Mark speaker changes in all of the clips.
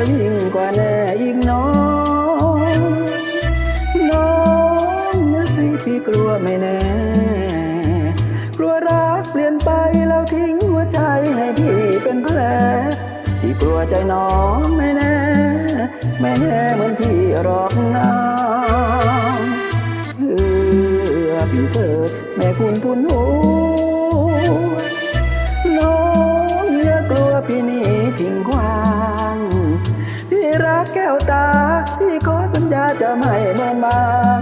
Speaker 1: อยิ่งกว่าแน่อีกน้องน้องนึกให้พี่กลัวไม่แน่ กลัวรักเปลี่ยนไปแล้วทิ้งหัวใจให้พี่เป็นแผลพี่กลัวใจน้องไม่แน่ ไม่แน่เหมือนพี่รอกน้องเพื่อพี่เถิแม่คุณคุณหูน้องเลือกกลัวพี่นี่ วตาพี่ขอสัญญาจะไม่เมินมาง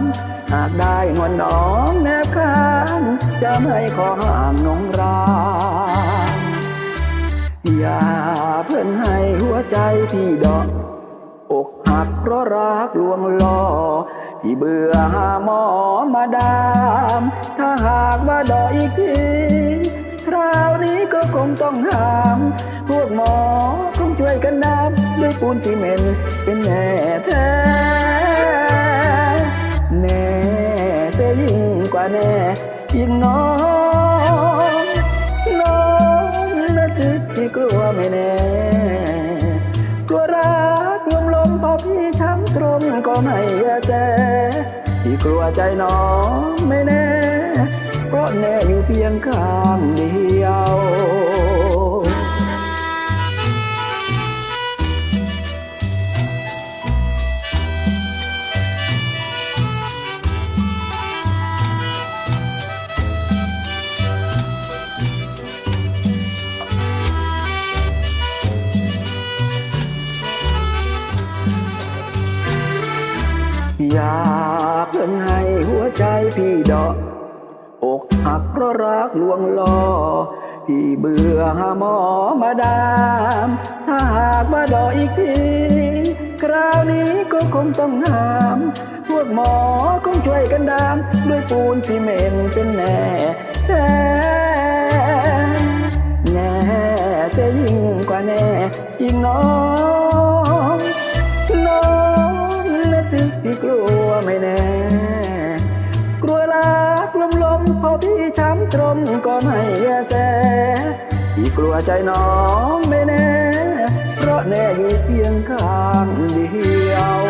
Speaker 1: หากได้งอนน้องแนบข้างจะไม่ขอห่างน้องรางอย่าเพื่อนให้หัวใจพี่ดอกอกหักเพราะรักลวงล่อพี่เบื่อหาหมอมาดาม ถ้าหากว่าดอกอีกทีคราวนี้ก็คงต้องหาม พวกหมอคงช่วยกันน้ำด้วย ปูนซีเมนเป็นแน่แท้แน่เสียยิ่งกว่าแน่ยิ่งน้องน้องนะสิที่กลัวไม่แน่กลัวรักลมลมพอพี่ช้ำตรงก็ไม่แย่แสที่กลัวใจน้องไม่แน่ เพราะแน่อยู่เพียงข้างเดียว อยากเพิ่งให้หัวใจพี่ดอกอกหักเพราะรักลวงลอพี่เบื่อหาหมอมาดาม ถ้าหากมาดออีกที คราวนี้ก็คงต้องห้าม พวกหมอคงช่วยกันดาม ด้วยปูนซีเมนเป็นแน่แท้แน่จะยิ่งกว่าแน่ยิ่งน้อง กลัวไม่แน่ กลัวลากลมลมพอพี่ช้ำตรมก็ไม่แย่แสพี่กลัวใจน้องไม่แน่ เพราะแน่อยู่เพียงข้างเดียว